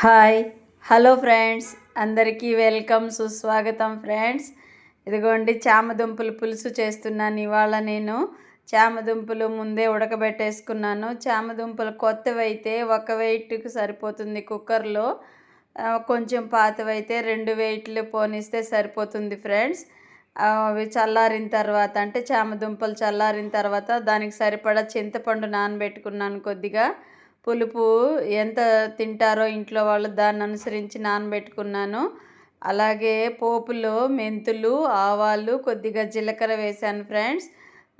Hi hello friends. అందరికీ welcome సుస్వాగతం friends. ఇదిగోండి చామదుంపలు పులుసు చేస్తున్నాను ఇవాళ నేను. చామదుంపలు ముందే ఉడకబెట్టేసుకున్నాను. చామదుంపలు కొత్తవి అయితే ఒక వెయిట్కి సరిపోతుంది కుక్కర్లో. కొంచెం పాతవైతే రెండు వెయిట్లు పోనిస్తే సరిపోతుంది ఫ్రెండ్స్. అవి చల్లారిన తర్వాత అంటే చామదుంపలు చల్లారిన తర్వాత దానికి సరిపడా చింతపండు నానబెట్టుకున్నాను కొద్దిగా. పులుపు ఎంత తింటారో ఇంట్లో వాళ్ళు దాన్ని అనుసరించి నానబెట్టుకున్నాను. అలాగే పోపులో మెంతులు ఆవాలు కొద్దిగా జీలకర్ర వేశాను ఫ్రెండ్స్.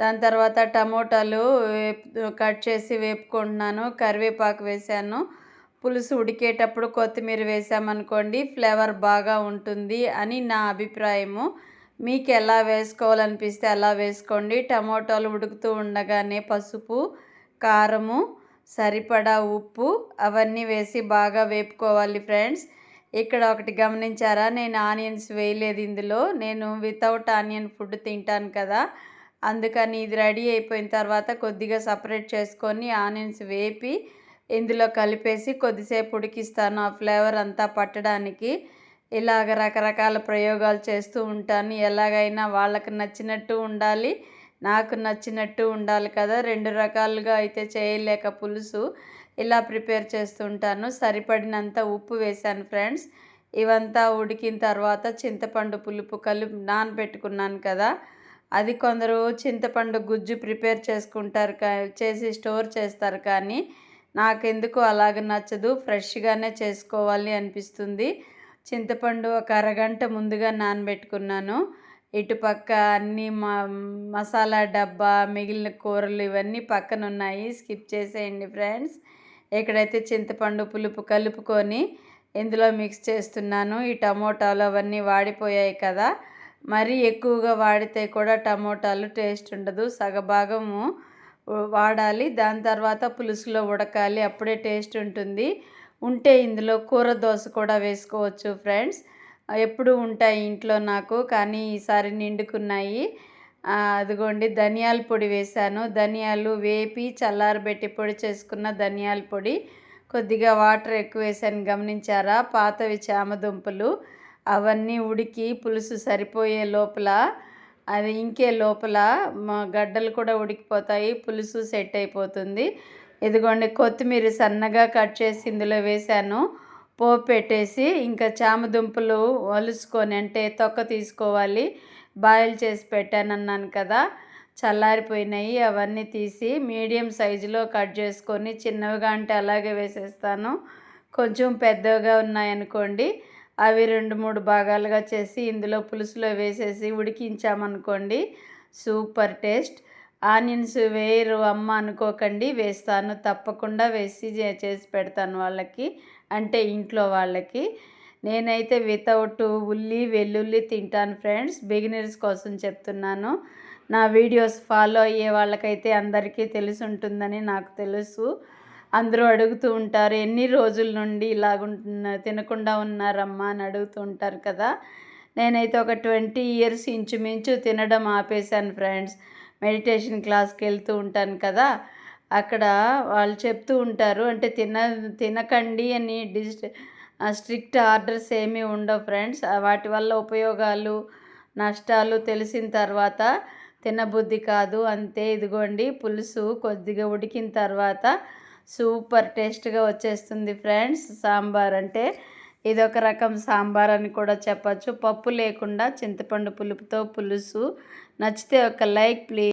దాని తర్వాత టమోటాలు కట్ చేసి వేపుకుంటున్నాను కరివేపాకు వేశాను. పులుసు ఉడికేటప్పుడు కొత్తిమీర వేసామనుకోండి ఫ్లేవర్ బాగా ఉంటుంది అని నా అభిప్రాయము. మీకు ఎలా వేసుకోవాలనిపిస్తే అలా వేసుకోండి. టమోటాలు ఉడుకుతూ ఉండగానే పసుపు కారము సరిపడా ఉప్పు అవన్నీ వేసి బాగా వేపుకోవాలి ఫ్రెండ్స్. ఇక్కడ ఒకటి గమనించారా? నేను ఆనియన్స్ వేయలేదు ఇందులో. నేను వితౌట్ ఆనియన్ ఫుడ్ తింటాను కదా. అందుకని ఇది రెడీ అయిపోయిన తర్వాత కొద్దిగా సపరేట్ చేసుకొని ఆనియన్స్ వేపి ఇందులో కలిపేసి కొద్దిసేపు ఉడికిస్తాను ఆ ఫ్లేవర్ అంతా పట్టడానికి. ఇలాగ రకరకాల ప్రయోగాలు చేస్తూ ఉంటాను. ఎలాగైనా వాళ్ళకి నచ్చినట్టు ఉండాలి. నాకు నచ్చినట్టు ఉండాలి కదా. రెండు రకాలుగా అయితే చేయలేక పులుసు ఇలా ప్రిపేర్ చేస్తుంటాను. సరిపడినంత ఉప్పు వేశాను ఫ్రెండ్స్. ఇవంతా ఉడికిన తర్వాత చింతపండు పులుపు కలిపి నానబెట్టుకున్నాను కదా. అది కొందరు చింతపండు గుజ్జు ప్రిపేర్ చేసుకుంటారు కా చేసి స్టోర్ చేస్తారు కానీ నాకెందుకు అలాగ నచ్చదు. ఫ్రెష్గానే చేసుకోవాలి అనిపిస్తుంది. చింతపండు ఒక అరగంట ముందుగా నానబెట్టుకున్నాను. ఇటుపక్క అన్ని మా మసాలా డబ్బా మిగిలిన కూరలు ఇవన్నీ పక్కన ఉన్నాయి స్కిప్ చేసేయండి ఫ్రెండ్స్. ఎక్కడైతే చింతపండు పులుపు కలుపుకొని ఇందులో మిక్స్ చేస్తున్నాను ఈ టమోటాలు అవన్నీ వాడిపోయాయి కదా. మరీ ఎక్కువగా వాడితే కూడా టమోటాలు టేస్ట్ ఉండదు. సగభాగము వాడాలి. దాని తర్వాత పులుసులో ఉడకాలి. అప్పుడే టేస్ట్ ఉంటుంది. ఉంటే ఇందులో కూర దోశ కూడా వేసుకోవచ్చు ఫ్రెండ్స్. ఎప్పుడు ఉంటాయి ఇంట్లో నాకు కానీ ఈసారి నిండుకున్నాయి. అదిగోండి ధనియాల పొడి వేశాను. ధనియాలు వేపి చల్లారబెట్టి పొడి చేసుకున్న ధనియాల పొడి. కొద్దిగా వాటర్ ఎక్కువ వేసాను గమనించారా? పాతవి చామదుంపలు అవన్నీ ఉడికి పులుసు సరిపోయే లోపల అది ఇంకే లోపల మా గడ్డలు కూడా ఉడికిపోతాయి పులుసు సెట్ అయిపోతుంది. ఇదిగోండి కొత్తిమీర సన్నగా కట్ చేసి ఇందులో వేశాను. పోపు పెట్టేసి ఇంకా చామదుంపలు వలుసుకొని అంటే తొక్క తీసుకోవాలి. బాయిల్ చేసి పెట్టాను అన్నాను కదా చల్లారిపోయినాయి. అవన్నీ తీసి మీడియం సైజులో కట్ చేసుకొని చిన్నవిగా అంటే అలాగే వేసేస్తాను. కొంచెం పెద్దగా ఉన్నాయనుకోండి అవి రెండు మూడు భాగాలుగా చేసి ఇందులో పులుసులో వేసేసి ఉడికించామనుకోండి సూపర్ టేస్ట్. ఆనియన్స్ వేయరు అమ్మ అనుకోకండి వేస్తాను. తప్పకుండా వేసి చే- చేసి పెడతాను వాళ్ళకి అంటే ఇంట్లో వాళ్ళకి. నేనైతే వితౌట్ ఉల్లి వెల్లుల్లి తింటాను ఫ్రెండ్స్ బిగినర్స్ కోసం చెప్తున్నాను. నా వీడియోస్ ఫాలో అయ్యే వాళ్ళకైతే అందరికీ తెలిసి ఉంటుందని నాకు తెలుసు. అందరూ అడుగుతూ ఉంటారు ఎన్ని రోజుల నుండి ఇలాగుంటున్న తినకుండా ఉన్నారమ్మా అని అడుగుతూ ఉంటారు కదా. నేనైతే ఒక ట్వంటీ ఇయర్స్ ఇంచుమించు తినడం ఆపేశాను ఫ్రెండ్స్ మెడిటేషన్ క్లాస్కి వెళ్తూ ఉంటాను కదా అక్కడ వాళ్ళు చెప్తూ ఉంటారు. అంటే తిన తినకండి అని డిజిట స్ట్రిక్ట్ ఆర్డర్స్ ఏమీ ఉండవు ఫ్రెండ్స్. వాటి వల్ల ఉపయోగాలు నష్టాలు తెలిసిన తర్వాత తినబుద్ధి కాదు. అంతే ఇదిగోండి పులుసు కొద్దిగా ఉడికిన తర్వాత సూపర్ టేస్ట్గా వచ్చేస్తుంది ఫ్రెండ్స్. సాంబార్ అంటే ఇది ఒక రకం సాంబార్ అని కూడా చెప్పచ్చు. పప్పు లేకుండా చింతపండు పులుపుతో పులుసు. నచ్చితే ఒక లైక్ ప్లీజ్.